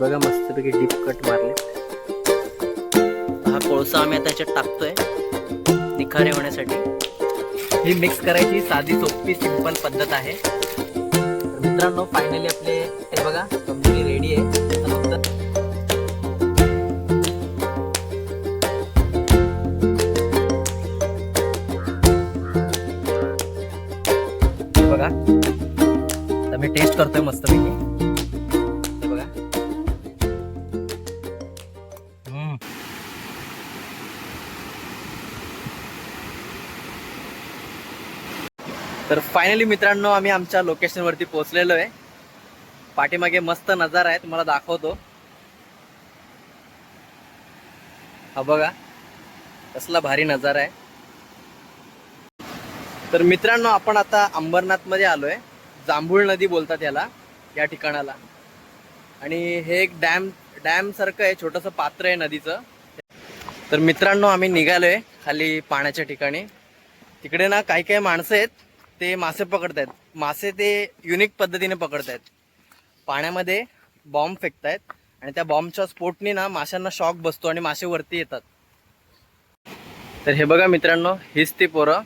बघा मस्तपैकी deep cut मारले. हा कोळसा आम्ही आता याच्यात टाकतोय निखारे होण्यासाठी. ही मिक्स करायची साधी सोपी सिंपल पद्धत आहे. मित्रांनो फायनली आपले हे बघा फायनली मित्रांनो आम्ही आमच्या लोकेशनवरती पोहोचलेलो आहे. पाठीमागे मस्त नजारा आहे तुम्हाला दाखवतो. हा बघा कसला भारी नजारा आहे. तर मित्रांनो आपण आता अंबरनाथमध्ये आलो आलोय. जांभूळ नदी बोलतात याला या ठिकाणाला. आणि हे एक डॅम डॅम सारखं आहे छोटंसं पात्र आहे नदीचं. तर मित्रांनो आम्ही निघालोय खाली पाण्याच्या ठिकाणी. तिकडे ना काही काही माणसं आहेत. ते मासे पकडतायत. मासे ते युनिक पद्धतीने पकडतायत. पाण्यामध्ये बॉम्ब फेकतायत आणि त्या बॉम्बच्या स्फोटनी ना माशांना शॉक बसतो आणि मासे वरती येतात. तर हे बघा मित्रांनो हीच ती पोरं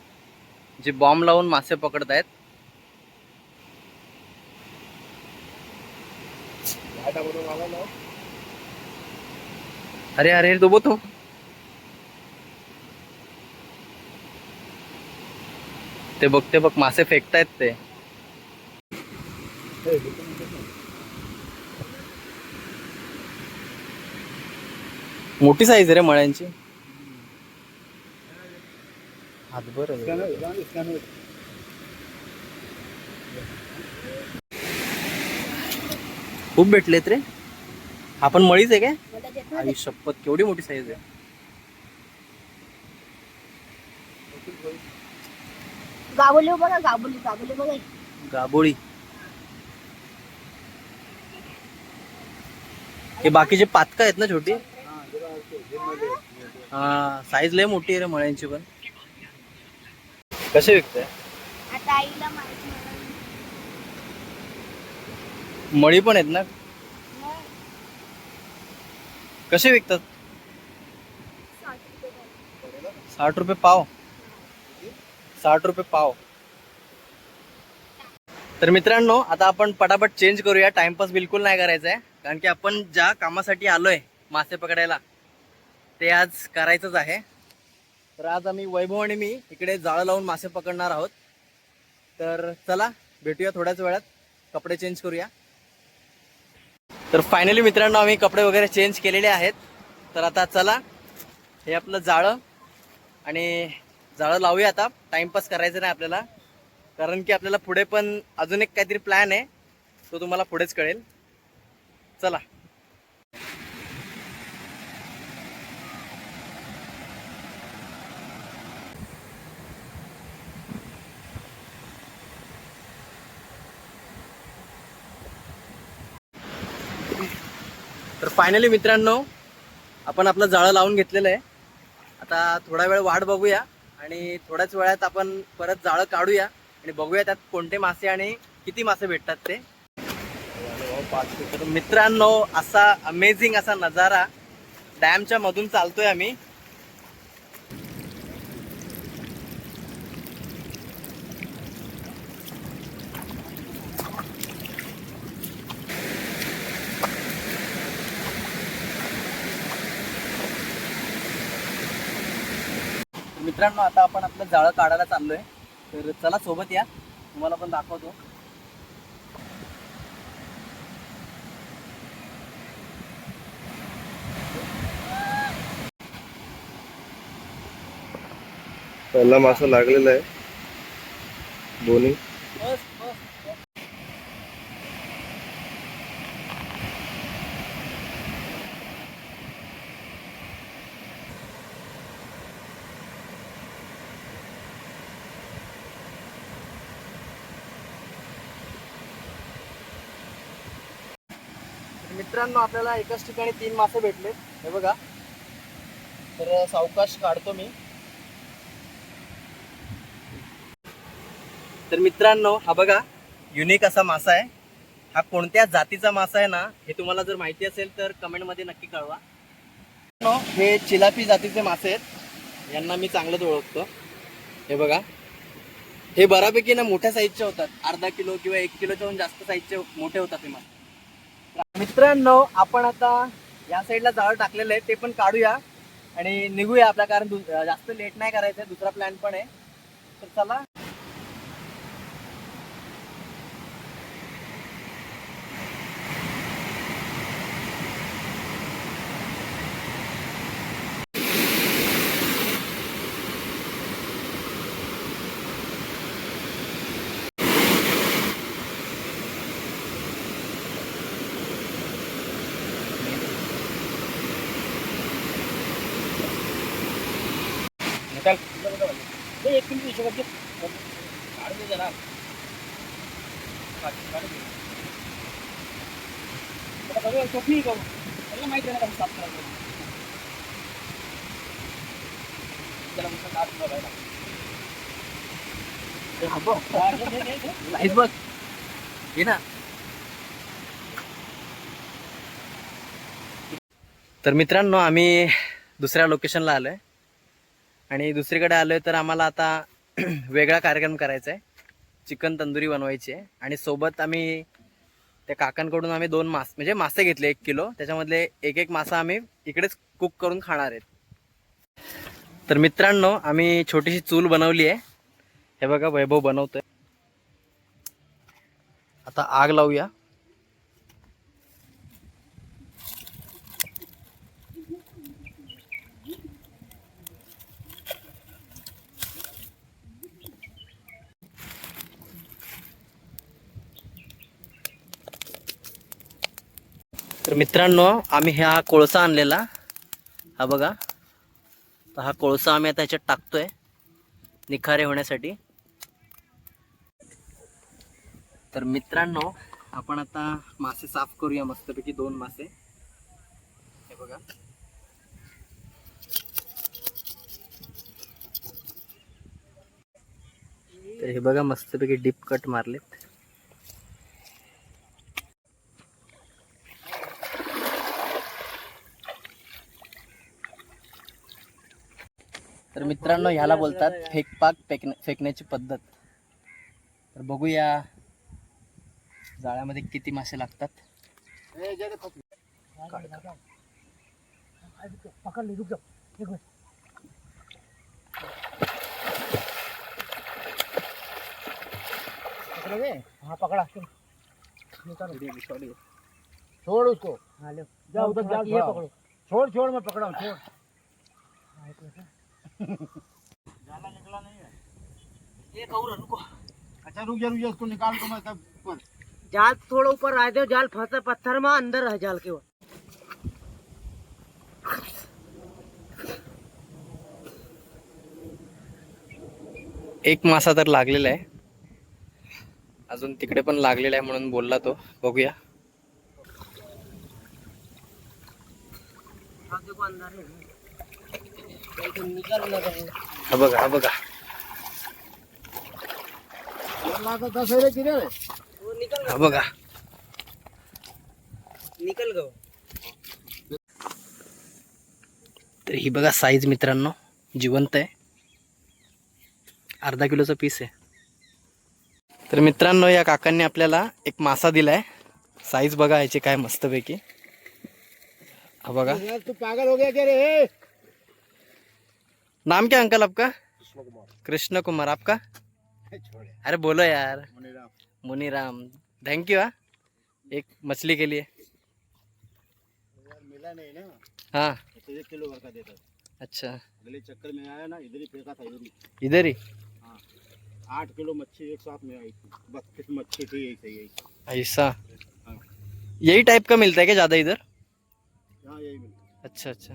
जी बॉम्ब लावून मासे पकडतायत. अरे अरे तो बोतो ते बघ ते बघ मासे फेकतायत ते. मोठी साईज आहे रे मळ्यांची. हातभर. खूप भेटलेत रे. आपण मळीच आहे काय? आई शपथ केवढी मोठी साईज आहे. गाबोली बघा गाबोली गाबोली बघा गाबोळी हे बाकीचे पातका आहेत ना छोटी? हा साईज लय मोठी आहे रे मळ्यांची पण. कसे विकताय? आता आईला माहिती मला. मळी पण आहेत ना? नाही, कसे विकतात. साठ रुपये पाव? साठ रुपये पाव. तर मित्रांनो आता आपण पटापट चेंज करूया. टाइमपास बिलकुल नाही करायचा आहे कारण की आपण ज्या कामासाठी आलोय मासे पकडायला ते आज करायचंच आहे. तर आज आम्ही वैभव आणि मी इकडे जाळं लावून मासे पकडणार आहोत. तर चला भेटूया थोड्याच वेळात. कपडे चेंज करूया. तर फायनली मित्रांनो आम्ही कपडे वगैरे चेंज केलेले आहेत. तर आता चला हे आपलं जाळं आणि जाळं लावूया आता. टाइमपास करायचं नाही आपल्याला. कारण की आपल्याला पुढे पण अजून एक काहीतरी प्लॅन आहे. तो तुम्हाला पुढेच कळेल. चला. तर फायनली मित्रांनो आपण आपलं जाळं लावून घेतलेलं आहे. आता थोडा वेळ वाट बघूया. आणि थोड्याच वेळात आपण परत जाळं काढूया आणि बघूया त्यात कोणते मासे आणि किती मासे भेटतात ते. मित्रांनो असा अमेझिंग असा नजारा डॅमच्या मधून चालतोय आम्ही. मित्रांनो आता आपण आपलं जाळं काढायला चाललोय. तर चला सोबत या. तुम्हाला पण दाखवतो. पहिला मासा लागलेला आहे. दोन्ही बस बस तर मित्रांनो आपल्याला एकाच ठिकाणी तीन मासे भेटले. हे बघा. तर सावकाश काढतो मी. तर मित्रांनो हा बघा. युनिक असा मासा आहे. हा कोणत्या जातीचा मासा आहे ना हे तुम्हाला जर माहिती असेल तर कमेंटमध्ये नक्की कळवा. नो, हे चिलापी जातीचे मासे आहेत. यांना मी चांगलंच ओळखतो. हे बघा. हे बऱ्यापैकी ना मोठ्या साईजचे होतात. अर्धा किलो किंवा एक किलोच्या जास्त साईजचे मोठे होतात हे मासे. मित्रांनो आपण आता या साईडला जाळं टाकलेलं आहे ते पण काढूया. आणि निघूया आपल्या कारण जास्त लेट नाही करायचं दुसरा प्लॅन पण आहे. तर चला. एक मिनिट हिशोबात घे. काढून जरा. काढ- करू. त्याला माहिती आहे ना कसं साफ करायचं. त्याला बघायला. लाइट बघ. ना तर मित्रांनो आम्ही दुसऱ्या लोकेशनला आलोय आणि दुसरीकडे आलो आहे तर आम्हाला आता वेगळा कार्यक्रम करायचा आहे चिकन तंदुरी बनवायची आहे. आणि सोबत आम्ही त्या काकांकडून आम्ही दोन मास म्हणजे मासे घेतले एक किलो. त्याच्यामधले एक एक मासा आम्ही इकडेच कुक करून खाणार आहेत. तर मित्रांनो आम्ही छोटीशी चूल बनवली आहे. हे बघा वैभव बनवतोय. आता आग लावूया. तर मित्रांनो आम्ही हा कोळसा आणलेला. हा बघा. तर हा कोळसा आम्ही आता ह्याच्यात टाकतोय निखारे होण्यासाठी. तर मित्रांनो आपण आता मासे साफ करूया मस्तपैकी दोन मासे. हे बघा. तर हे बघा मस्तपैकी डीप कट मारले तर मित्रांनो ह्याला बोलतात फेकपाक फेकण्या फेकण्याची पद्धत. तर बघूया जाळ्यामध्ये किती मासे लागतात. काढ, काढ. हाँ पकड़ा. छोड़ उसको. जा उधर पकड़ो. छोड़ छोड़ मैं पकड़ा छोड़. जाला निकला नहीं है ये कौरा, रुको. अच्छा रुक जा रुक जा उसको निकाल को मैं तब ऊपर जाल थोड़ा ऊपर आ दो जाल फंसा पत्थर में अंदर है जाल के वो एक मासा तर लागलेला आहे. अजून तिकडे पण लागलेला आहे म्हणून बोलला तो. बघूया. अंदर है है हा बघा हा बघा. है हा बघा. निकल गो. तर ही बघा साईज मित्रांनो जिवंत आहे. अर्धा किलोचा पीस आहे. तर मित्रांनो या काकांनी आपल्याला एक मासा दिलाय. साईज बघा याची काय मस्तपैकी. हा बघा. तू पागल हो गया क्या रे? नाम क्या अंकल आपका? कृष्ण कुमार। आपका? अरे बोलो यार। मुनीराम। मुनीराम। थैंक यू हाँ। एक मछली के लिए। यार मिला नहीं ना। हाँ। तो एक किलो भर का देता अच्छा। अगले चक्कर में आया ना इधर ही फेंका था इधर ही। इधर ही? आठ किलो मच्छी एक साथ में आई थी। बत्तीस मच्छी थी यही सही यही। ऐसा? हाँ। यही टाइप का मिलता है क्या ज़्यादा इधर? यहाँ यही मिलता अच्छा अच्छा।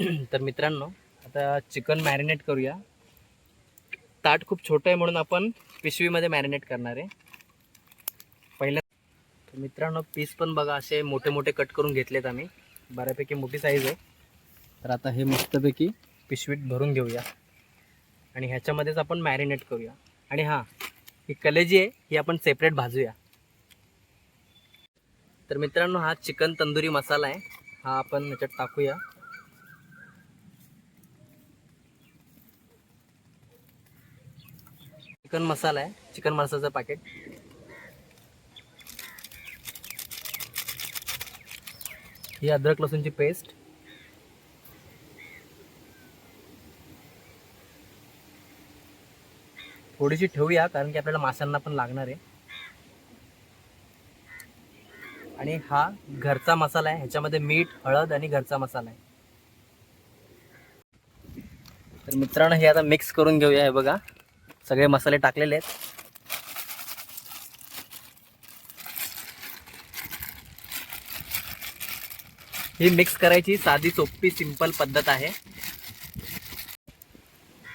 तर मित्रांनो आता चिकन मॅरिनेट करूया. ताट खूप छोटं आहे म्हणून आपण पिशवीमध्ये मॅरिनेट करणार आहे. पहिल्या तर मित्रांनो पीस पण बघा असे मोठे मोठे कट करून घेतलेत आम्ही. बऱ्यापैकी मोठी साईज आहे. तर आता हे मस्तपैकी पिशवीत भरून घेऊया. आणि ह्याच्यामध्येच आपण मॅरिनेट करूया. आणि हां ही कलेजी आहे ही आपण सेपरेट भाजूया. तर मित्रांनो हा चिकन तंदुरी मसाला आहे. हा आपण ह्याच्यात टाकूया. चिकन मसाला आहे. चिकन मसाल्याचं पॅकेट ही अद्रक लसूणची पेस्ट थोडीशी ठेवूया कारण की आपल्याला माशांना पण लागणार आहे. आणि हा घरचा मसाला आहे. ह्याच्यामध्ये मीठ हळद आणि घरचा मसाला आहे. तर मित्रांनो हे आता मिक्स करून घेऊया हे बघा. सगळे मसाले टाकलेले आहेत. ही मिक्स करायची साधी सोपी सिंपल पद्धत आहे.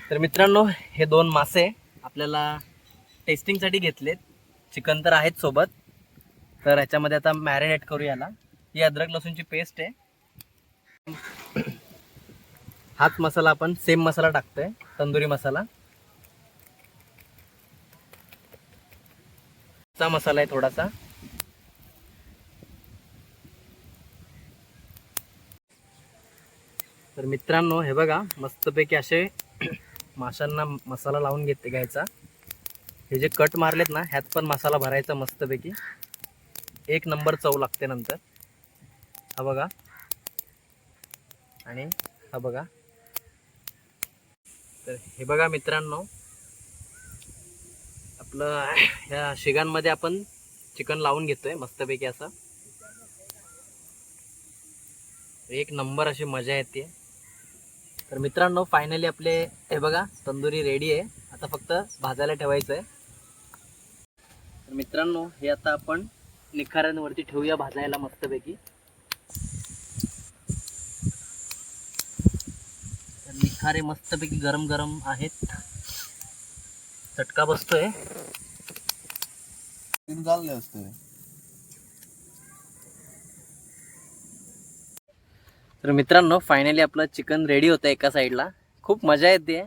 तर मित्रांनो हे दोन मासे आपल्याला टेस्टिंगसाठी घेतलेत. चिकन तर आहेत सोबत. तर ह्याच्यामध्ये आता मॅरिनेट करू याला. ही अद्रक लसूणची पेस्ट आहे. हाच मसाला आपण सेम मसाला टाकतोय तंदुरी मसाला. चा मसाला आहे थोडासा. तर मित्रांनो हे बघा मस्तपैकी असे माशांना मसाला लावून घेते घ्यायचा. हे जे कट मारलेत ना ह्यात पण मसाला भरायचा मस्तपैकी. एक नंबर चव लागते नंतर. हा बघा. आणि हा बघा. तर हे बघा मित्रांनो आपलं ह्या शिगांमध्ये आपण चिकन लावून घेतोय मस्तपैकी असं. एक नंबर अशी मजा येते. तर मित्रांनो फायनली आपले हे बघा तंदुरी रेडी आहे. आता फक्त भाजायला ठेवायचं आहे तर मित्रांनो हे आता आपण निखाऱ्यांवरती ठेवूया भाजायला मस्तपैकी. तर निखारे मस्तपैकी गरम गरम आहेत. चटका बसतोय. चालले असते. तर मित्रांनो फायनली आपलं चिकन रेडी होतं एका साईडला खूप मजा येते.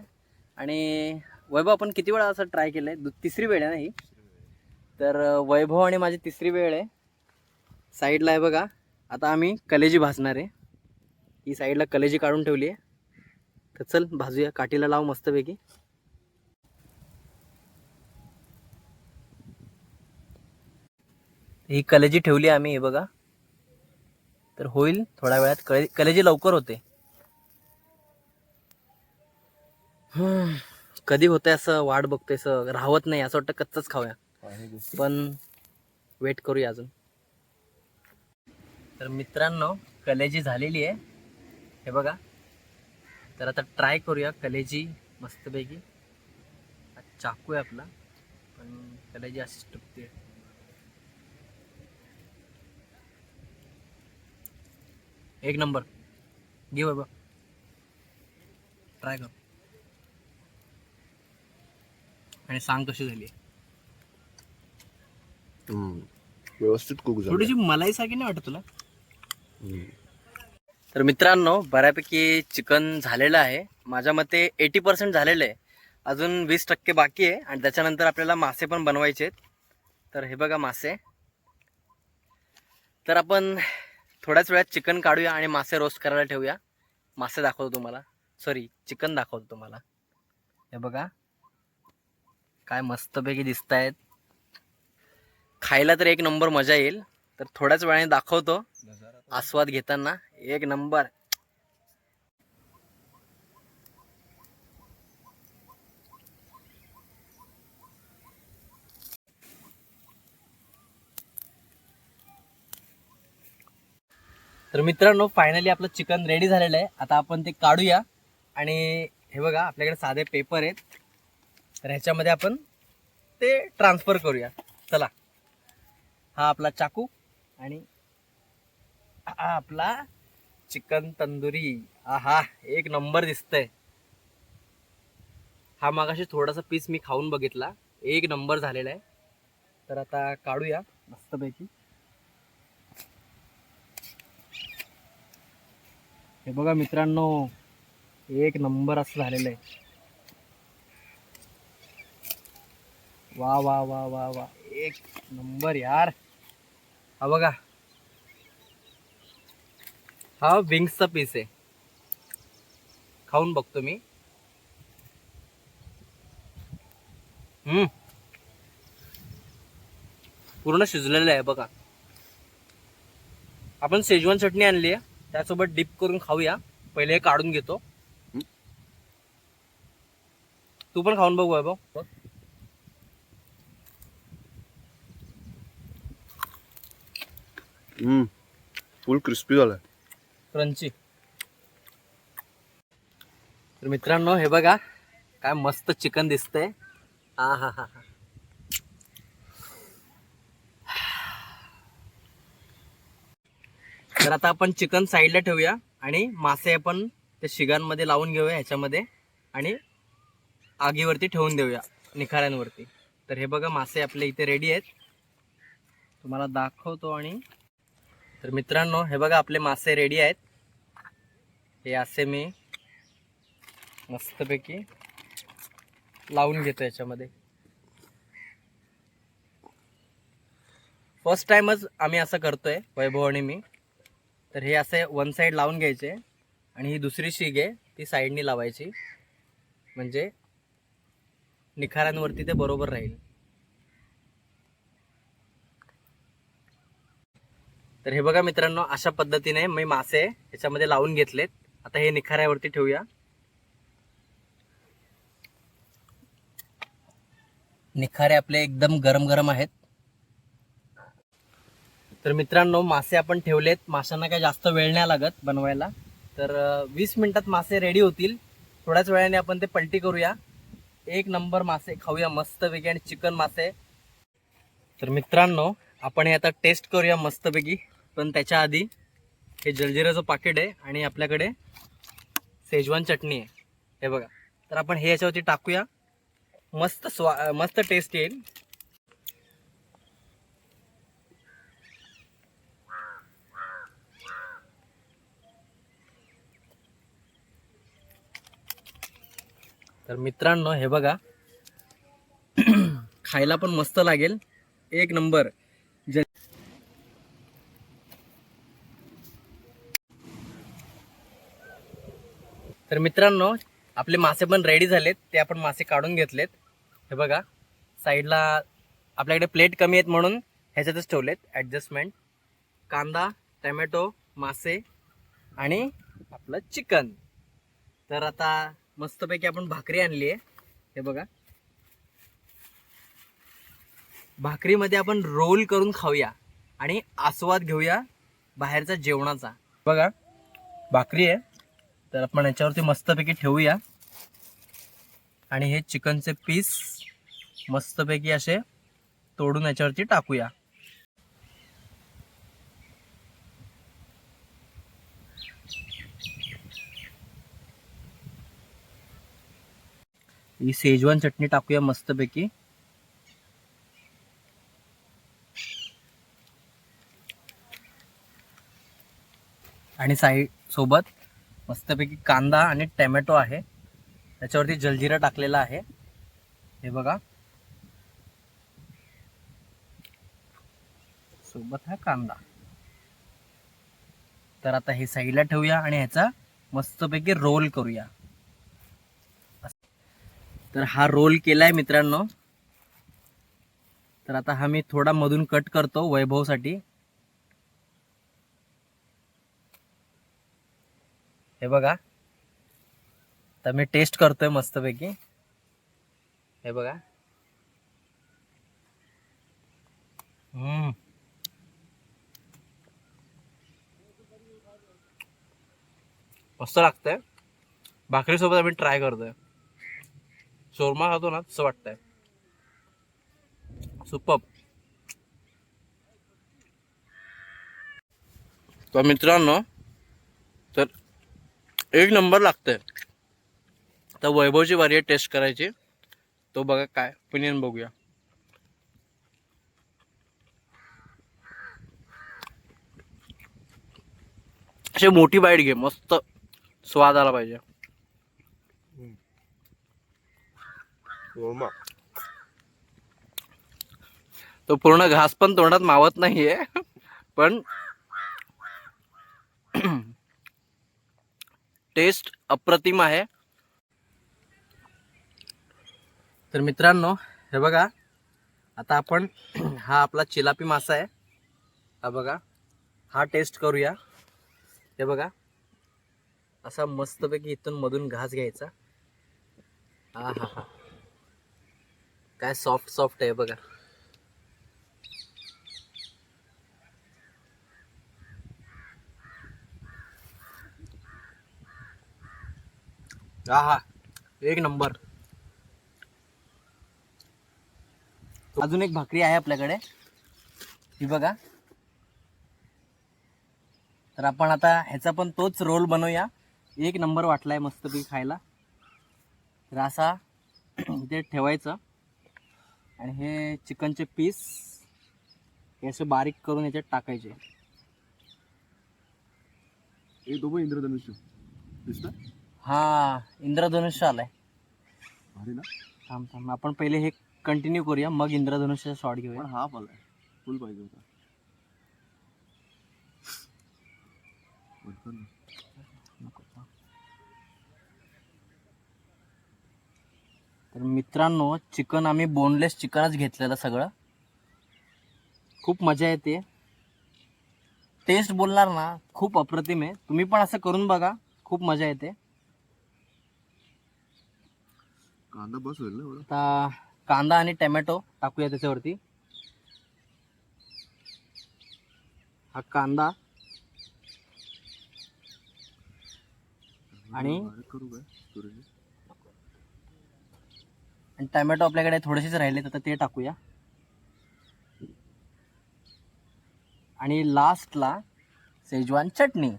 आणि वैभव आपण किती वेळा असं ट्राय केलं आहे तिसरी वेळ आहे ना ही? तर वैभव आणि माझी तिसरी वेळ आहे. साईडला आहे बघा. आता आम्ही कलेजी भाजणार आहे. ही साईडला कलेजी काढून ठेवली आहे. तर चल भाजूया. काठीला लाव मस्तपैकी. ही कलेजी ठेवली आहे आम्ही हे बघा. तर होईल थोड्या वेळात. कले कलेजी लवकर होते. कधी होतंय असं वाट बघतोय असं. राहत नाही असं वाटतं कच्चच खाऊया. पण वेट करूया अजून. तर मित्रांनो कलेजी झालेली आहे. हे बघा. तर आता ट्राय करूया कलेजी मस्तपैकी. चाकू आहे आपला. पण कलेजी अशीच टुकते. एक नंबर. घे बाबा. ट्राय कर. आणि सांग कशी झाली. व्यवस्थित कुक झालं. थोडीशी मलाई सारखी नाही वाटत तुला? तर मित्रांनो बऱ्यापैकी चिकन झालेलं आहे. माझ्या मते एटी पर्सेंट झालेलं आहे. अजून वीस टक्के बाकी आहे. आणि त्याच्यानंतर आपल्याला मासे पण बनवायचे आहेत. तर हे बघा मासे. तर आपण थोड्याच वेळात चिकन काढूया आणि मासे रोस्ट करायला ठेवूया. मासे दाखवतो तुम्हाला. सॉरी चिकन दाखवतो तुम्हाला. हे बघा. काय मस्तपैकी दिसत आहेत खायला तर एक नंबर मजा येईल. तर थोड्याच वेळाने दाखवतो. आस्वाद घेताना एक नंबर. तर मित्रांनो फायनली आपलं चिकन रेडी झालेलं आहे. आता आपण ते काढूया. आणि हे बघा आपल्याकडे साधे पेपर आहेत. तर ह्याच्यामध्ये आपण ते ट्रान्सफर करूया. चला. हा आपला चाकू आणि हा आपला चिकन तंदुरी. आहा एक नंबर दिसतंय. हा मागाशी थोडासा पीस मी खाऊन बघितला. एक नंबर झालेला आहे. तर आता काढूया मस्तपैकी. हे बघा मित्रांनो एक नंबर असं झालेलं आहे. वा वा वा वा वा. एक नंबर यार. हा बघा. हा विंग्सचा पीस आहे. खाऊन बघतो मी. हम्म. पूर्ण शिजलेलं आहे बघा. आपण शेजवान चटणी आणली आहे. त्यासोबत डिप करून खाऊया. पहिले हे काढून घेतो. तू पण खाऊन बघ बघ. हम्म फुल क्रिस्पी झालाय. क्रंची तर मित्रांनो हे बघा काय मस्त चिकन दिसतंय. हा हा हा हा तर आता आपण चिकन साईडला ठेवूया आणि मासे आपण त्या शिगांमध्ये लावून घेऊया ह्याच्यामध्ये आणि आगीवरती ठेवून देऊया निखाऱ्यांवरती. तर हे बघा मासे आपले इथे रेडी आहेत. तुम्हाला दाखवतो आणि तर मित्रांनो हे बघा आपले मासे रेडी आहेत. हे असे मी मस्तपैकी लावून घेतो याच्यामध्ये. फर्स्ट टाइमच आम्ही असं करतोय वैभव आणि मी. तर हे असे वन साईड लावून घ्यायचे आणि ही दुसरी शीग आहे ती साईडनी लावायची. म्हणजे निखाऱ्यांवरती ते बरोबर राहील. तर हे बघा मित्रांनो अशा पद्धतीने मी मासे याच्यामध्ये लावून घेतलेत. आता हे निखाऱ्यावरती ठेवूया. निखारे आपले एकदम गरम गरम आहेत. तर मित्रांनो मासे आपण ठेवलेत. माशांना काही जास्त वेळ नाही लागत बनवायला. तर वीस मिनटात मासे रेडी होतील. थोड्याच वेळाने आपण ते पलटी करूया. एक नंबर मासे खाऊया मस्तपैकी आणि चिकन मासे. तर मित्रांनो आपण हे आता टेस्ट करूया मस्तपैकी पण त्याच्या आधी हे जलजिराचं पाकिट आहे आणि आपल्याकडे शेजवान चटणी आहे. हे बघा. तर आपण हे याच्यावरती टाकूया. मस्त स्वा मस्त टेस्ट येईल. तर मित्रांनो हे बघा. खायला पण मस्त लागेल. एक नंबर. ज तर मित्रांनो आपले मासे पण रेडी झालेत. ते आपण मासे काढून घेतलेत. हे बघा. साईडला आपल्याकडे प्लेट कमी आहेत म्हणून ह्याच्यातच ठेवलेत. ॲडजस्टमेंट कांदा टमॅटो मासे आणि आपलं चिकन तर आता मस्तपैकी आपण भाकरी आणली आहे. हे बघा. भाकरीमध्ये आपण रोल करून खाऊया आणि आस्वाद घेऊया बाहेरचा जेवणाचा. बघा भाकरी आहे. तर आपण याच्यावरती मस्तपैकी ठेवूया. आणि हे चिकनचे पीस मस्तपैकी असे तोडून याच्यावरती टाकूया. ही शेजवान चटणी टाकूया मस्तपैकी. आणि साईड सोबत मस्तपैकी कांदा आणि टॅमॅटो आहे. त्याच्यावरती जलजिरा टाकलेला आहे. हे बघा. सोबत हा कांदा. तर आता हे साईडला ठेवूया आणि ह्याचा मस्तपैकी रोल करूया. तर हा रोल केला आहे मित्रांनो. तर आता हा मी थोडा मधून कट करतो वैभवसाठी. हे बघा. तर मी टेस्ट करतोय मस्तपैकी. हे बघा. हम्म. मस्त लागतंय. भाकरीसोबत आम्ही ट्राय करतोय. चोरमा खातो ना तसं वाटतंय. सुपर तर मित्रांनो तर एक नंबर लागतंय. तर वैभवची वारी आहे टेस्ट करायची. तो बघा काय ओपिनियन बघूया. अशी मोठी बाईट घे मस्त स्वाद आला पाहिजे. शोरमा तो पूर्ण घास पण तोंडात मावत नाहीये पण टेस्ट अप्रतिम आहे. तर मित्रांनो हे बघा आता आपण हा आपला चिलापी मासा आहे. हा बघा हा टेस्ट करूया. हे बघा असा मस्तपैकी इथून मधून घास घ्यायचा. हा हा हा काय सॉफ्ट सॉफ्ट आहे बघा. हा एक नंबर. अजून एक भाकरी आहे आपल्याकडे. ही बघा. तर आपण आता ह्याचा पण तोच रोल बनवूया. एक नंबर वाटलाय मस्त पी खायला. तर असा इथे ठेवायचं. आणि हे चिकनचे पीस हे असे बारीक करून याच्यात टाकायचे. हे इंद्रधनुष्य. दिसत हा इंद्रधनुष्य आलाय. भारी ना? थांब थांब. आपण पहिले हे कंटिन्यू करूया मग इंद्रधनुष्य शॉट घेऊया. पण हाफ आलाय फुल पाहिजे होता. तर मित्रांनो चिकन आम्ही बोनलेस चिकनच घेतलेलं सगळं. खूप मजा येते. टेस्ट बोलणार ना खूप अप्रतिम आहे. तुम्ही पण असं करून बघा खूप मजा येते. कांदा बस होईल ना एवढा? आता कांदा आणि टमॅटो टाकूया त्याच्यावरती. हा कांदा आणि- बारीक करू काय? तुरीने? आणि टमॅटो आपल्याकडे थोडेसेच राहिले तर ते टाकूया. आणि लास्टला सेजवान चटणी.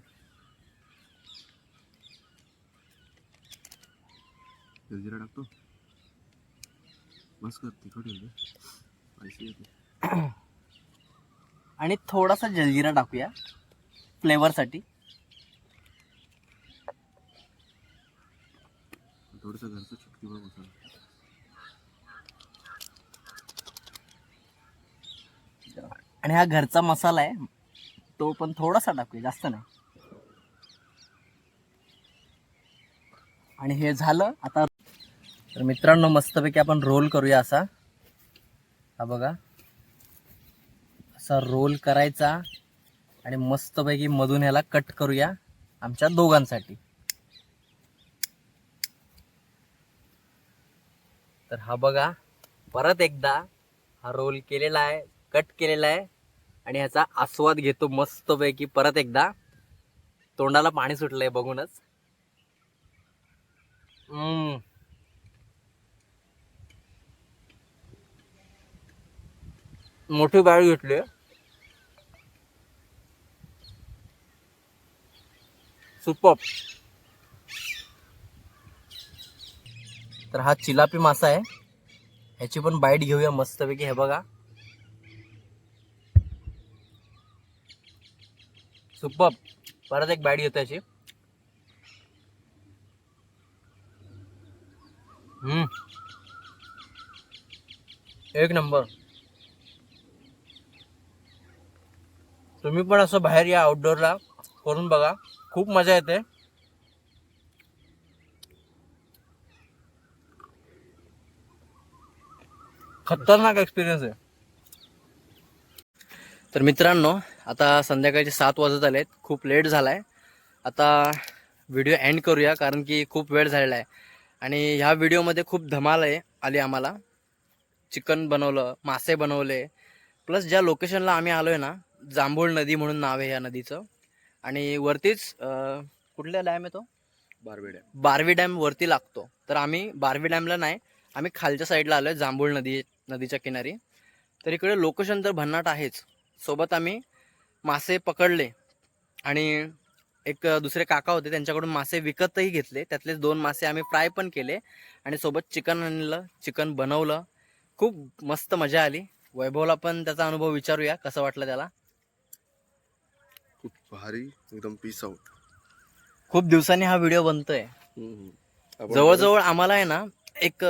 जलजिरा टाकतो. बस आणि थोडासा जलजिरा टाकूया फ्लेवरसाठी थोडंसं घरचं चुटकीभर मसाला आणि हा घरचा मसाला आहे तो पण थोडासा टाकूया जास्त नाही. आणि हे झालं आता तर मित्रांनो मस्तपैकी आपण रोल करूया असा. हा बघा. असा रोल करायचा आणि मस्तपैकी मधून ह्याला कट करूया आमच्या दोघांसाठी. तर हा बघा परत एकदा हा रोल केलेला आहे. कट केलेला आहे. आणि ह्याचा आस्वाद घेतो मस्तपैकी. परत एकदा तोंडाला पाणी सुटलंय बघूनच. हम्म. मोठी बाळ घेतली. सुपर. तर हा चिलापी मासा आहे. ह्याची पण बाईट घेऊया मस्तपैकी. हे बघा. सुपर. परत एक बॅडी घेतो अशी. हम्म. एक नंबर. तुम्ही पण असं बाहेर या आउटडोअरला करून बघा. खूप मजा येते. खतरनाक एक्सपिरियन्स आहे. तर मित्रांनो आता संध्याकाळचे सात वाजत आलेत. खूप लेट झालाय. आता व्हिडिओ एंड करूया कारण की खूप वेळ झालेला आहे. आणि ह्या व्हिडिओमध्ये खूप धमाल आहे आली आम्हाला. चिकन बनवलं मासे बनवले. प्लस ज्या लोकेशनला आम्ही आलो आहे ना जांभूळ नदी म्हणून नाव आहे या नदीचं. आणि वरतीच कुठल्या डॅम आहे तो? बारवेड्या बारवी डॅम वरती लागतो. तर आम्ही बारवी डॅमला नाही आम्ही खालच्या साईडला आलो आहे जांभूळ नदी नदीच्या किनारी. तर इकडे लोकेशन तर भन्नाट आहेच. सोबत आम्ही मासे पकडले आणि एक दुसरे काका होते त्यांच्याकडून मासे विकतही घेतले. त्यातलेच दोन मासे आम्ही फ्राय पण केले आणि सोबत चिकन आणलं चिकन बनवलं. खूप मस्त मजा आली. वैभवला पण त्याचा अनुभव विचारूया कसं वाटलं त्याला? खूप भारी एकदम पीस आउट खूप दिवसांनी हा व्हिडिओ बनतोय. जवळजवळ आम्हाला आहे ना एक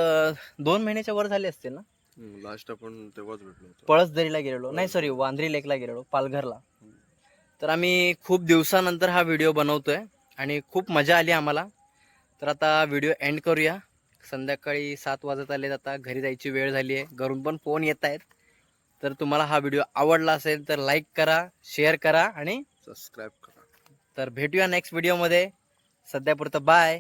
दोन महिन्याच्या वर झाले असतील ना? लास्ट आपण तेव्हाच भेटलो पळसदरीला गेलेलो. नाही सॉरी वांद्री लेकला गेलेलो पालघरला. तर आम्ही खूप दिवसानंतर हा व्हिडिओ बनवतोय आणि खूप मजा आली आम्हाला. तर आता व्हिडिओ एंड करूया. संध्याकाळी सात वाजत आले आता. घरी जायची वेळ झाली आहे. घरून पण फोन येत आहेत. तर तुम्हाला हा व्हिडिओ आवडला असेल तर लाईक करा शेअर करा आणि सबस्क्राईब करा. तर भेटूया नेक्स्ट व्हिडिओमध्ये सध्यापुरतं बाय